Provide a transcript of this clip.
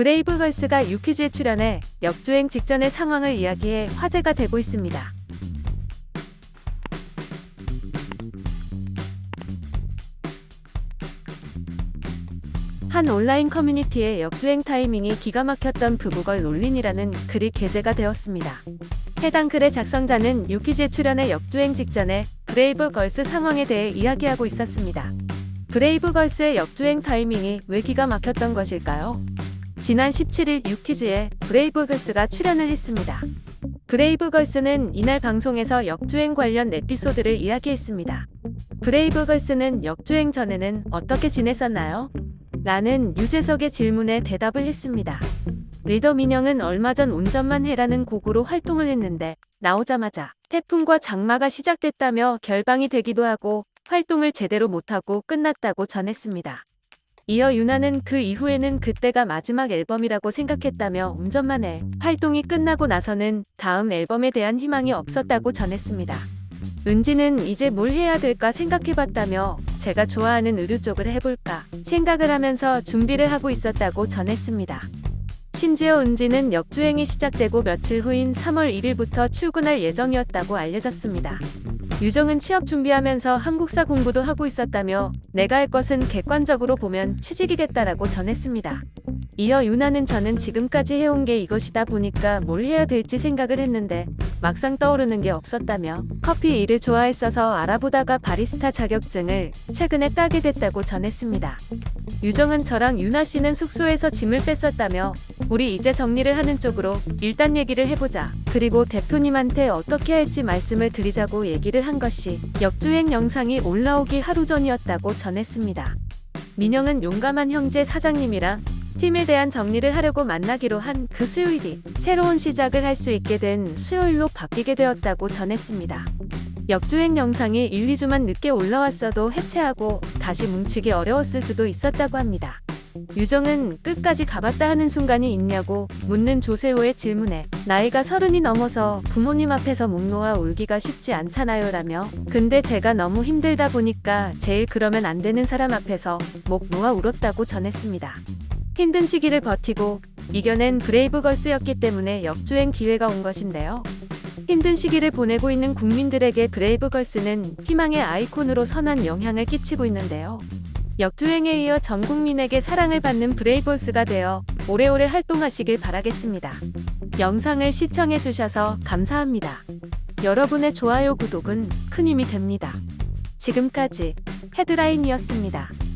브레이브걸스가 유퀴즈에 출연해 역주행 직전의 상황을 이야기해 화제가 되고 있습니다. 한 온라인 커뮤니티에 역주행 타이밍이 기가 막혔던 부부걸 롤린이라는 글이 게재가 되었습니다. 해당 글의 작성자는 유퀴즈에 출연해 역주행 직전에 브레이브걸스 상황에 대해 이야기하고 있었습니다. 브레이브걸스의 역주행 타이밍이 왜 기가 막혔던 것일까요? 지난 17일 유퀴즈에 브레이브걸스가 출연을 했습니다. 브레이브걸스는 이날 방송에서 역주행 관련 에피소드를 이야기했습니다. 브레이브걸스는 역주행 전에는 어떻게 지냈었나요? 라는 유재석의 질문에 대답을 했습니다. 리더 민영은 얼마 전 운전만 해라는 곡으로 활동을 했는데 나오자마자 태풍과 장마가 시작됐다며 결방이 되기도 하고 활동을 제대로 못하고 끝났다고 전했습니다. 이어 유나는 그 이후에는 그때가 마지막 앨범이라고 생각했다며 운전만 해 활동이 끝나고 나서는 다음 앨범에 대한 희망이 없었다고 전했습니다. 은지는 이제 뭘 해야 될까 생각해봤다며 제가 좋아하는 의류 쪽을 해볼까 생각을 하면서 준비를 하고 있었다고 전했습니다. 심지어 은지는 역주행이 시작되고 며칠 후인 3월 1일부터 출근할 예정이었다고 알려졌습니다. 유정은 취업 준비하면서 한국사 공부도 하고 있었다며 내가 할 것은 객관적으로 보면 취직이겠다라고 전했습니다. 이어 유나는 저는 지금까지 해온 게 이것이다 보니까 뭘 해야 될지 생각을 했는데 막상 떠오르는 게 없었다며 커피 일을 좋아했어서 알아보다가 바리스타 자격증을 최근에 따게 됐다고 전했습니다. 유정은 저랑 유나 씨는 숙소에서 짐을 뺐었다며 우리 이제 정리를 하는 쪽으로 일단 얘기를 해보자. 그리고 대표님한테 어떻게 할지 말씀을 드리자고 얘기를 한 것이 역주행 영상이 올라오기 하루 전이었다고 전했습니다. 민영은 용감한 형제 사장님이라 팀에 대한 정리를 하려고 만나기로 한 그 수요일이 새로운 시작을 할 수 있게 된 수요일로 바뀌게 되었다고 전했습니다. 역주행 영상이 1, 2주만 늦게 올라왔어도 해체하고 다시 뭉치기 어려웠을 수도 있었다고 합니다. 유정은 끝까지 가봤다 하는 순간이 있냐고 묻는 조세호의 질문에 나이가 서른이 넘어서 부모님 앞에서 목 놓아 울기가 쉽지 않잖아요 라며 근데 제가 너무 힘들다 보니까 제일 그러면 안 되는 사람 앞에서 목 놓아 울었다고 전했습니다. 힘든 시기를 버티고 이겨낸 브레이브걸스였기 때문에 역주행 기회가 온 것인데요. 힘든 시기를 보내고 있는 국민들에게 브레이브걸스는 희망의 아이콘으로 선한 영향을 끼치고 있는데요. 역주행에 이어 전 국민에게 사랑을 받는 브레이볼스가 되어 오래오래 활동하시길 바라겠습니다. 영상을 시청해 주셔서 감사합니다. 여러분의 좋아요, 구독은 큰 힘이 됩니다. 지금까지 헤드라인이었습니다.